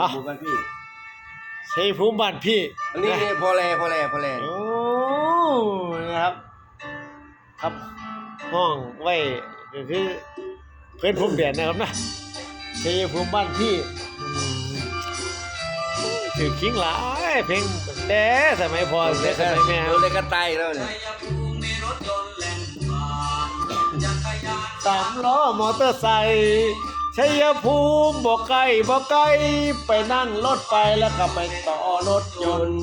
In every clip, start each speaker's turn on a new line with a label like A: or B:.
A: อะ
B: หมู่บ้านพี่
A: ใช้ภูมิบ้านพี่
B: อันนี้นี่พอแลพอแลพอแล
A: โอ้นะครับ ครับ ห้องไว้ก็คือ เพื่อนผมเดียนนะครับนะใช้ภูมิบ้านพี่อืมถือคิงหลายเพลงแต่สมัยพอแต่สมัยแม่
B: โดนได้กระต่ายแล้วเนี่ย
A: สามล้อมอเตอร์ไซค์ ชัยภูมิบ่ไกลบ่ไกลไปนั่งรถไปแล้วก็ไปต่อรถยนต์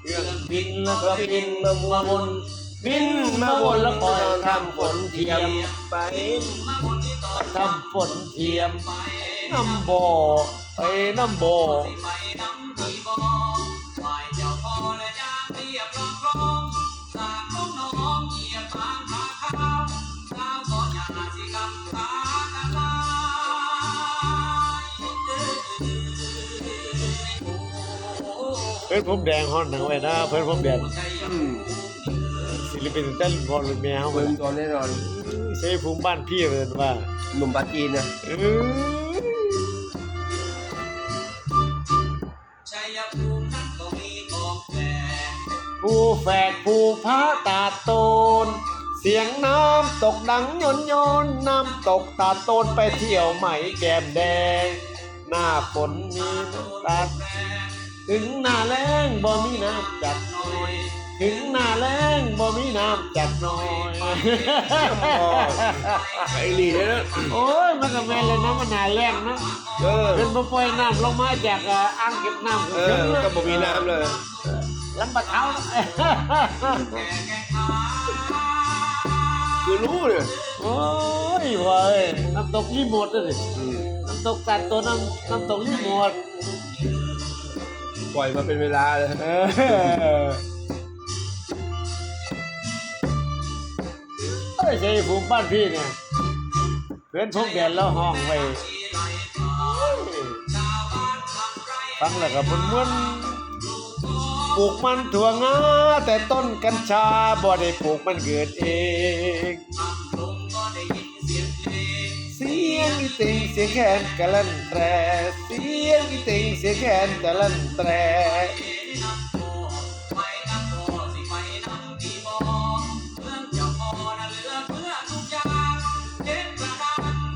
A: เครื่องบินแล้วก็บินมาวนบินมาวนแล้วคอยทำฝนเทียม
B: ไป
A: ทำฝนเทียมน้ำบ่อไปน้ำบ่อ พื่อนผมแดงฮอนหนังไว้นะเพื่อนผมแดง
B: อืม
A: ศิลปินเต้นพอรุ่นแมว
B: เบิ่งก่อนแน่นอน
A: ใช้ภูมิบ้านพี่เลยว่า
B: หนุ่มปากีนนะ
A: เออผู้แฝดผู้พระตาโตน เสียงน้ำตกดังยนยนน้ำตกตาโตนไปเที่ยวไหมแก้มแดง หน้าฝนมีน้ำตา ถึงหน้าแล้งบ่มีน้ำจัดน้อย ถึงหน้าแล้งบ่มีน้ำจัดน้อย
B: ไอ้ลีเลยนะ
A: โอ้ยมันก็แม่นเลยนะมันหนาแรงเนาะ
B: เออ
A: เป็นบ่ปล่อยน้ำลงมาจากอ่าอ่างเก็บน้ำ
B: เออก็บ่มีน้ำเลย
A: ลำบากเท้าเนาะ
B: คือรู้เลย
A: โอ้ยเว้ยน้ำตกรีโมทเลย
B: อืม
A: น้ำตกตัดตัวน้ำน้ำตกรีโมท
B: ปล่อยมาเป็นเวลาเลย
A: เออเอ้ยใช่ภูมิบ้านพี่เนี่ยเพื่อนพงแดนแล้วห้องไว้ฟังแล้วก็มันม้วนปลูกมันถั่วงาแต่ต้นกัญชาบ่ได้ปลูกมันเกิดเอง ยงอีติงเสียงแขนกะลันแตรเสียงอีติงเสียงแขนกะลันแตร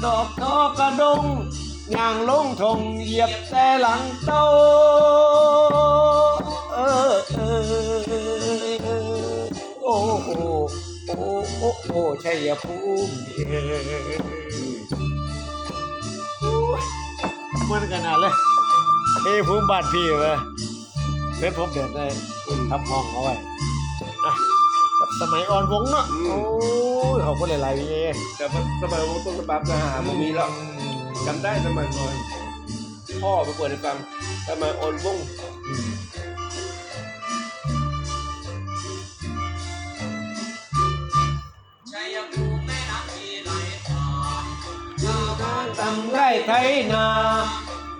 A: ดอกทอกระดงย่างลงทงเหยียบแต่หลังเต้าเออเออโอ้โอ้โอ้โอ้ชัยภูมิ เอ้ยเหมันกันนะเลยเอ้ผมบ้านพี่เลยเพชรผมเด็ดได้ทับห้องเอาไว้อะกับสมัยอ่อนวงเนาะโอ้ยเขาก็หลายๆวิเอง
B: แต่ว่าสมัยผมต้นฉบับนะหาบ่มีแล้วจำได้สมัยก่อนพ่อไปเปิดให้ฟังสมัยอ่อนวง
A: ท ไรไถนา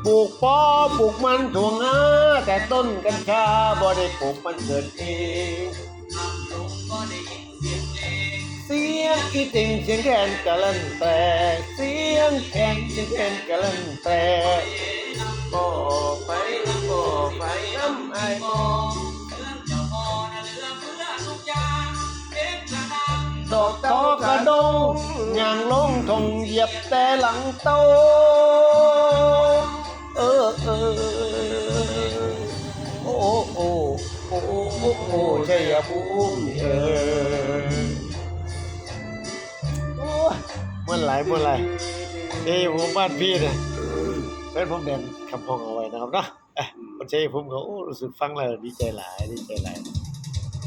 A: ปลูกปอปลูกมันถั่วงาแต่ต้นกัญชาบ่ได้ปลูกมันเกิดเองเสียงอีติงเสียงแคนกะลันแต่เสียงแคนเสียงแคนกะลันแต่
B: บ่ไปบ่ไปน้ำไอ้บ่
A: ดอกตอกระดงย่างลงทงเหยียบแต่หลังโตเออเออโอ้โอ้โอ้โอ้โอ้โอ้ชัยภูมิเออโอ้ยเมื่อไหรเมื่อไหรเฮ้ยผมบ้านพี่เนี่ยเพื่อนผมเด่นคำพองเอาไว้นะครับเนาะเอ้ยคนชัยภูมิเขาโอ้รู้สึกฟังแล้วดีใจหลายดีใจหลาย